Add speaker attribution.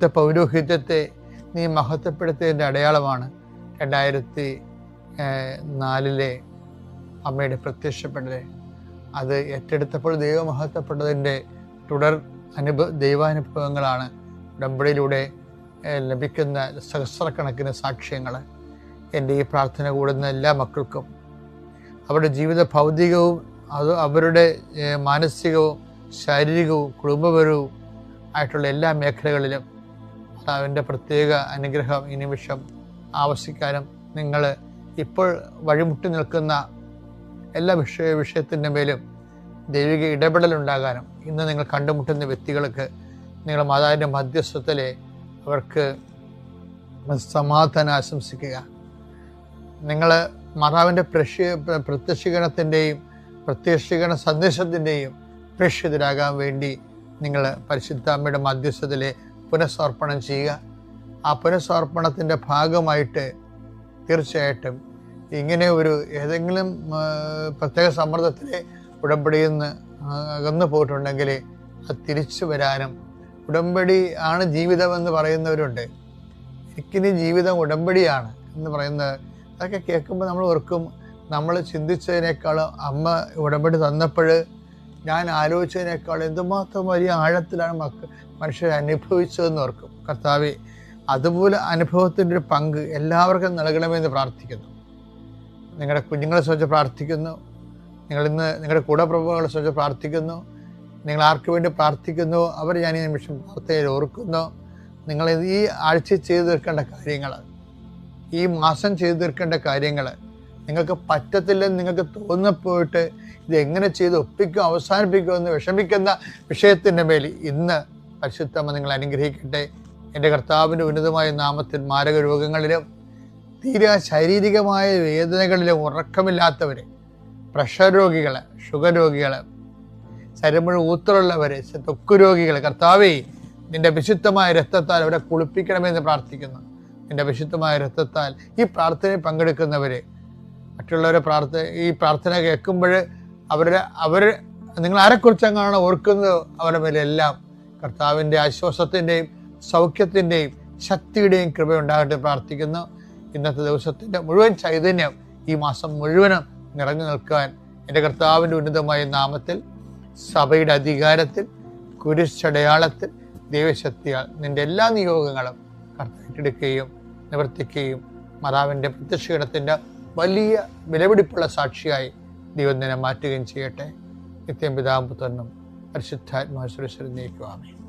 Speaker 1: വിശുദ്ധ പൗരോഹിത്യത്തെ നീ മഹത്വപ്പെടുത്തിയതിന്റെ അടയാളമാണ് രണ്ടായിരത്തി നാലിലെ അമ്മയുടെ പ്രത്യക്ഷപ്പെടൽ അത് ഏറ്റെടുത്തപ്പോൾ ദൈവം മഹത്വപ്പെട്ടതിന്റെ തുടർ അനുഭവ ദൈവാനുഭവങ്ങളാണ് ഉടമ്പടിയിലൂടെ ലഭിക്കുന്ന സഹസ്രക്കണക്കിന് സാക്ഷ്യങ്ങൾ. എന്റെ ഈ പ്രാർത്ഥന കൂടുന്ന എല്ലാ മക്കൾക്കും. അവരുടെ ജീവിത ഭൗതികവും അത് അവരുടെ മാനസികവും ശാരീരികവും കുടുംബപരവും ആയിട്ടുള്ള എല്ലാ മേഖലകളിലും കർത്താവിന്റെ പ്രത്യേക അനുഗ്രഹം ഈ നിമിഷം ആവശ്യക്കാരും നിങ്ങൾ ഇപ്പോൾ വഴിമുട്ടി നിൽക്കുന്ന എല്ലാ വിഷയ വിഷയത്തിന്റെ മേലും ദൈവിക ഇടപെടലുണ്ടാകാനും ഇന്ന് നിങ്ങൾ കണ്ടുമുട്ടുന്ന വ്യക്തികൾക്ക് നിങ്ങൾ മാതാവിന്റെ മധ്യസ്ഥത്തിലെ അവർക്ക് സമാധാനം ആശംസിക്കുക. നിങ്ങൾ മാതാവിന്റെ പ്രശ്യ പ്രത്യക്ഷീകരണത്തിന്റെയും പ്രത്യക്ഷീകരണ സന്ദേശത്തിന്റെയും പ്രേക്ഷിതരാകാൻ വേണ്ടി നിങ്ങൾ പരിശുദ്ധ അമ്മയുടെ മധ്യസ്ഥത്തിലെ പുനഃസമർപ്പണം ചെയ്യുക. ആ പുനഃസമർപ്പണത്തിന്റെ ഭാഗമായിട്ട് തീർച്ചയായിട്ടും ഇങ്ങനെ ഒരു ഏതെങ്കിലും പ്രത്യേക സമ്മർദ്ദത്തിലെ ഉടമ്പടിയിൽ നിന്ന് അകന്നു പോയിട്ടുണ്ടെങ്കിൽ അത് തിരിച്ചു വരാനും ഉടമ്പടി ആണ് ജീവിതമെന്ന് പറയുന്നവരുണ്ട്. എനിക്കിനി ജീവിതം ഉടമ്പടിയാണ് എന്ന് പറയുന്നത് അതൊക്കെ കേൾക്കുമ്പോൾ നമ്മൾ ഓർക്കും. നമ്മൾ ചിന്തിച്ചതിനേക്കാളും അമ്മ ഉടമ്പടി തന്നപ്പോൾ ഞാൻ ആലോചിച്ചതിനേക്കാൾ എന്തുമാത്രം വലിയ ആഴത്തിലാണ് മക്ക മനുഷ്യർ അനുഭവിച്ചതെന്ന് ഓർക്കും. കർത്താവ് അതുപോലെ അനുഭവത്തിന്റെ ഒരു പങ്ക് എല്ലാവർക്കും നൽകണമെന്ന് പ്രാർത്ഥിക്കുന്നു. നിങ്ങളുടെ കുഞ്ഞുങ്ങളെ സംബന്ധിച്ച് പ്രാർത്ഥിക്കുന്നു. നിങ്ങൾ ഇന്ന് നിങ്ങളുടെ കൂടപ്രഭുകളെ സംബന്ധിച്ച് പ്രാർത്ഥിക്കുന്നു. നിങ്ങൾ ആർക്ക് വേണ്ടി പ്രാർത്ഥിക്കുന്നു? അവർ ഞാൻ ഈ നിമിഷം വാർത്തയിൽ ഓർക്കുന്നു. നിങ്ങൾ ഈ ആഴ്ച ചെയ്തു തീർക്കേണ്ട കാര്യങ്ങൾ ഈ മാസം ചെയ്തു തീർക്കേണ്ട കാര്യങ്ങൾ നിങ്ങൾക്ക് പറ്റത്തില്ലെന്ന് നിങ്ങൾക്ക് തോന്നപ്പോയിട്ട് ഇത് എങ്ങനെ ചെയ്ത് ഒപ്പിക്കും അവസാനിപ്പിക്കും എന്ന് വിഷമിക്കുന്ന വിഷയത്തിന്റെ മേൽ ഇന്ന് പരിശുദ്ധമ്മ നിങ്ങൾ അനുഗ്രഹിക്കട്ടെ. എന്റെ കർത്താവിന്റെ ഉന്നതമായ നാമത്തിൽ മാരക രോഗങ്ങളിലും തീരെ ശാരീരികമായ വേദനകളിലും ഉറക്കമില്ലാത്തവർ പ്രഷർ രോഗികൾ ഷുഗർ രോഗികൾ ശരമുഴ ഊത്തറുള്ളവർ തൊക്കു രോഗികൾ കർത്താവേ നിന്റെ വിശുദ്ധമായ രക്തത്താൽ അവരെ കുളിപ്പിക്കണമെന്ന് പ്രാർത്ഥിക്കുന്നു. നിന്റെ വിശുദ്ധമായ രക്തത്താൽ ഈ പ്രാർത്ഥനയിൽ പങ്കെടുക്കുന്നവർ മറ്റുള്ളവരെ പ്രാർത്ഥന ഈ പ്രാർത്ഥന കേൾക്കുമ്പോൾ അവരുടെ അവർ നിങ്ങൾ ആരെക്കുറിച്ചെങ്ങാണ് ഓർക്കുന്നത്? അവരുടെ മേലെല്ലാം കർത്താവിന്റെ ആശ്വാസത്തിന്റെയും സൗഖ്യത്തിന്റെയും ശക്തിയുടെയും കൃപയുണ്ടാകട്ടെ പ്രാർത്ഥിക്കുന്നു. ഇന്നത്തെ ദിവസത്തിന്റെ മുഴുവൻ ചൈതന്യം ഈ മാസം മുഴുവനും നിറഞ്ഞു നിൽക്കാൻ എന്റെ കർത്താവിന്റെ ഉന്നതമായ നാമത്തിൽ സഭയുടെ അധികാരത്തിൽ കുരിശടയാളത്തിൽ ദൈവശക്തിയാൽ നിന്റെ എല്ലാ നിയോഗങ്ങളും കർത്താവ് നിവർത്തിക്കുകയും മാതാവിന്റെ പ്രത്യക്ഷീകരണത്തിന്റെ വലിയ വിലപിടിപ്പുള്ള സാക്ഷിയായി ദൈവം തന്നെ മാറ്റുകയും ചെയ്യട്ടെ. നിത്യം പിതാമ്പുത്തന്നും പരിശുദ്ധാത്മാശ്വരശ്വരം നീക്കുവാമേ